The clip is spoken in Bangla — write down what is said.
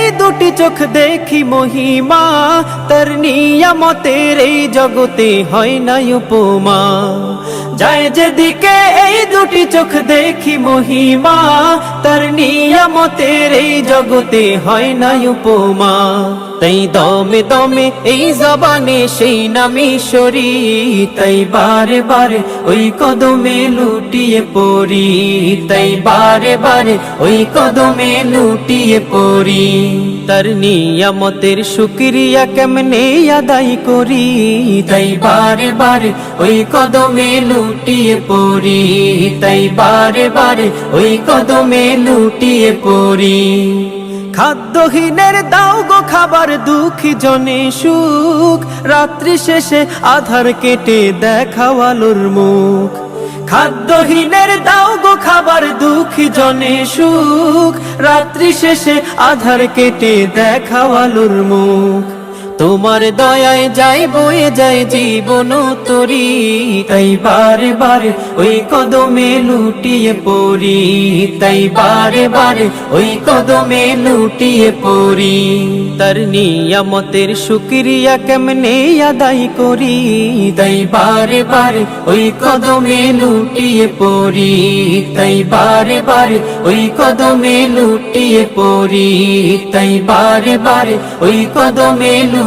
এই দুটি চোখ দেখি মহিমা তার নিয়ামতের এই জগতে হয় না উপমা। যায় যেদিকে এই দুটি চোখ দেখি মহিমা তার নিয়ামতের এই জগতে হয় না উপমা। তাই দমে দমে এই জবানে সেই নামে সরি, তাই বারে বারে ওই কদমে লুটিয়ে পড়ি, তাই বারে বারে ওই কদমে লুটিয়ে পড়ি। তার নিয়ামতের শুক্রিয়া কেমনে আদায় করি? তাই বারে বারে ওই কদমে লুটিয়ে পড়ি। তাই বারে বারে ওই কদমে লুটিয়ে পড়ি। খাদ্যহীনের দাও গো খাবার দুঃখী জনে সুখ। রাত্রি শেষে আধার কেটে দেখাও আলোর মুখ। খাদ্যহীনের দাও গো খাবার দুঃখী জনে সুখ। রাত্রি শেষে আধার কেটে দেখাও আলোর মুখ। তোমার দয়ায় যাই বয়ে যায় জীবন তরি, তাই বারে বারে ওই কদমে লুটিয়ে পড়ি, তাই বারে বারে ওই কদমে লুটিয়ে পড়ি। তার নিয়ামতের শুক্রিয়া কেমনে আদায় করি, তাই বারে বারে ওই কদমে লুটিয়ে পড়ি, তাই বারে বারে ওই কদমে লুটিয়ে পড়ি, তাই বারে বারে ওই কদমে